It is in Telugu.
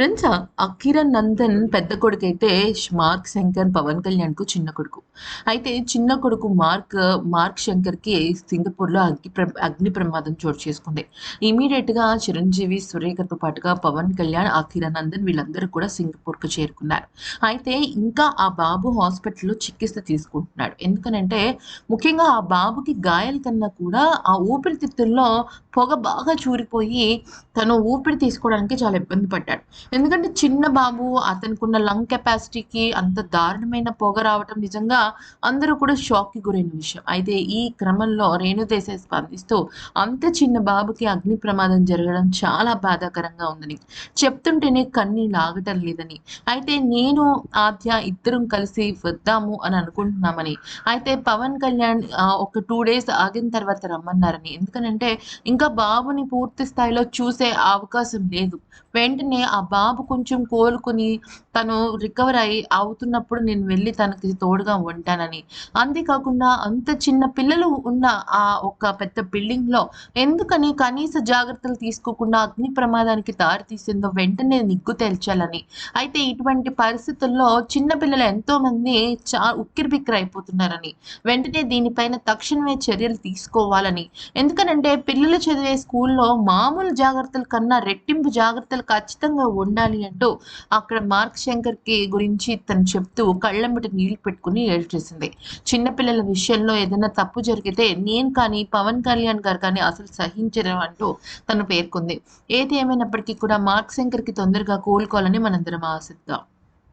ఫ్రెండ్స్ అకిరణ్ నందన్ పెద్ద కొడుకు అయితే మార్క్ శంకర్ పవన్ కళ్యాణ్కు చిన్న కొడుకు. అయితే చిన్న కొడుకు మార్క్ మార్క్ శంకర్కి సింగపూర్లో అగ్ని ప్ర- అగ్ని ప్రమాదం చోటు చేసుకుంది. ఇమీడియట్గా చిరంజీవి సురేఖతో పాటుగా పవన్ కళ్యాణ్ అకిరణ్ నందన్ వీళ్ళందరూ కూడా సింగపూర్కు చేరుకున్నారు. అయితే ఇంకా ఆ బాబు హాస్పిటల్లో చికిత్స తీసుకుంటున్నాడు. ఎందుకనంటే ముఖ్యంగా ఆ బాబుకి గాయాల కన్నా కూడా ఆ ఊపిరితిత్తుల్లో పొగ బాగా చూరిపోయి తను ఊపిరి తీసుకోవడానికి చాలా ఇబ్బంది పడ్డాడు. ఎందుకంటే చిన్న బాబు అతనికి ఉన్న లంగ్ కెపాసిటీకి అంత దారుణమైన పొగ రావటం నిజంగా అందరూ కూడా షాక్కి గురైన విషయం. అయితే ఈ క్రమంలో రేణుదేశాయ్ స్పందిస్తూ అంత చిన్న బాబుకి అగ్ని ప్రమాదం జరగడం చాలా బాధాకరంగా ఉందని చెప్తుంటేనే కన్నీళ్ళు ఆగటం లేదని. అయితే నేను ఆద్య ఇద్దరం కలిసి వద్దాము అని అనుకుంటున్నామని. అయితే పవన్ కళ్యాణ్ ఆ, ఒక టూ డేస్ ఆగిన తర్వాత రమ్మన్నారని. ఎందుకనంటే ఇంకా బాబుని పూర్తి స్థాయిలో చూసే అవకాశం లేదు. వెంటనే ఆ బాబు కొంచెం కోలుకుని తను రికవర్ అయి అవుతున్నప్పుడు నేను వెళ్ళి తనకి తోడుగా ఉంటానని. అంతేకాకుండా అంత చిన్న పిల్లలు ఉన్న ఆ ఒక పెద్ద బిల్డింగ్లో ఎందుకని కనీస జాగ్రత్తలు తీసుకోకుండా అగ్ని ప్రమాదానికి దారి తీసిందో వెంటనే నిగ్గు తేల్చాలని. అయితే ఇటువంటి పరిస్థితుల్లో చిన్న పిల్లలు ఎంతో మంది చా ఉక్కిరిబిక్కిరి అయిపోతున్నారని. వెంటనే దీనిపైన తక్షణమే చర్యలు తీసుకోవాలని. ఎందుకనంటే పిల్లలు చదివే స్కూల్లో మామూలు జాగ్రత్తల కన్నా రెట్టింపు జాగ్రత్తలు ఖచ్చితంగా ఉండాలి అంటూ అక్కడ మార్క్ శంకర్కి గురించి తను చెప్తూ కళ్ళెంబటి నీళ్ళు పెట్టుకుని ఏడ్చేసింది చిన్నపిల్లల విషయంలో ఏదైనా తప్పు జరిగితే నేను కానీ పవన్ కళ్యాణ్ గారు కానీ అసలు సహించరు అంటూ తను పేర్కొంది. ఏది ఏమైనప్పటికీ కూడా మార్క్ శంకర్కి తొందరగా కోలుకోవాలని మనందరం ఆశిద్దాం.